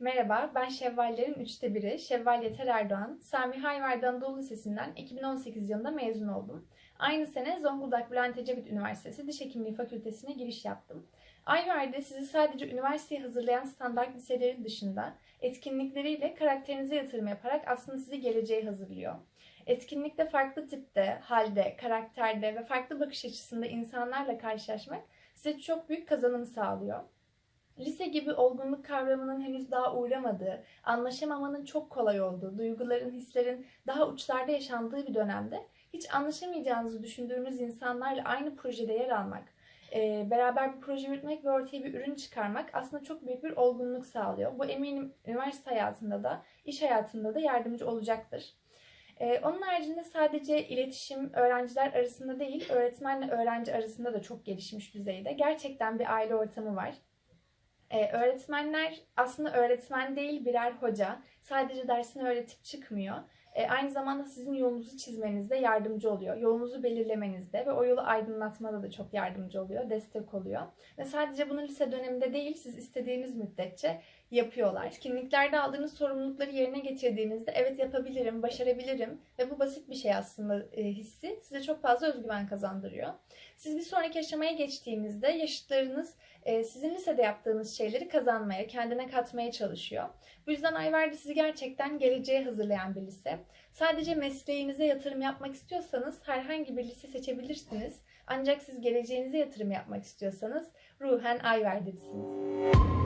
Merhaba, ben Şevvallerin üçte biri, Şevval Yeter Erdoğan. Sami Hayverdi Anadolu Lisesi'nden 2018 yılında mezun oldum. Aynı sene Zonguldak Bülent Ecevit Üniversitesi Diş Hekimliği Fakültesine giriş yaptım. Ayver'de sizi sadece üniversiteye hazırlayan standart liselerin dışında etkinlikleriyle karakterinize yatırım yaparak aslında sizi geleceğe hazırlıyor. Etkinlikte farklı tipte, halde, karakterde ve farklı bakış açısında insanlarla karşılaşmak size çok büyük kazanım sağlıyor. Lise gibi olgunluk kavramının henüz daha uğramadığı, anlaşamamanın çok kolay olduğu, duyguların, hislerin daha uçlarda yaşandığı bir dönemde hiç anlaşamayacağınızı düşündüğünüz insanlarla aynı projede yer almak, e, beraber bir proje yürütmek ve ortaya bir ürün çıkarmak aslında çok büyük bir olgunluk sağlıyor. Bu eminim üniversite hayatında da, iş hayatında da yardımcı olacaktır. Ee, onun haricinde sadece iletişim öğrenciler arasında değil, öğretmenle öğrenci arasında da çok gelişmiş düzeyde. Gerçekten bir aile ortamı var. Ee, öğretmenler aslında öğretmen değil birer hoca. Sadece dersini öğretip çıkmıyor. Ee, aynı zamanda sizin yolunuzu çizmenizde yardımcı oluyor. Yolunuzu belirlemenizde ve o yolu aydınlatmada da çok yardımcı oluyor, destek oluyor. Ve sadece bunu lise döneminde değil, siz istediğiniz müddetçe yapıyorlar. Etkinliklerde aldığınız sorumlulukları yerine getirdiğinizde evet yapabilirim, başarabilirim ve bu basit bir şey aslında e, hissi size çok fazla özgüven kazandırıyor. Siz bir sonraki aşamaya geçtiğinizde yaşıtlarınız e, sizin lisede yaptığınız şeyleri kazanmaya, kendine katmaya çalışıyor. Bu yüzden Ayverdi sizi gerçekten geleceğe hazırlayan bir lise. Sadece mesleğinize yatırım yapmak istiyorsanız herhangi bir lise seçebilirsiniz. Ancak siz geleceğinize yatırım yapmak istiyorsanız ruhen Ayverdi'lisiniz.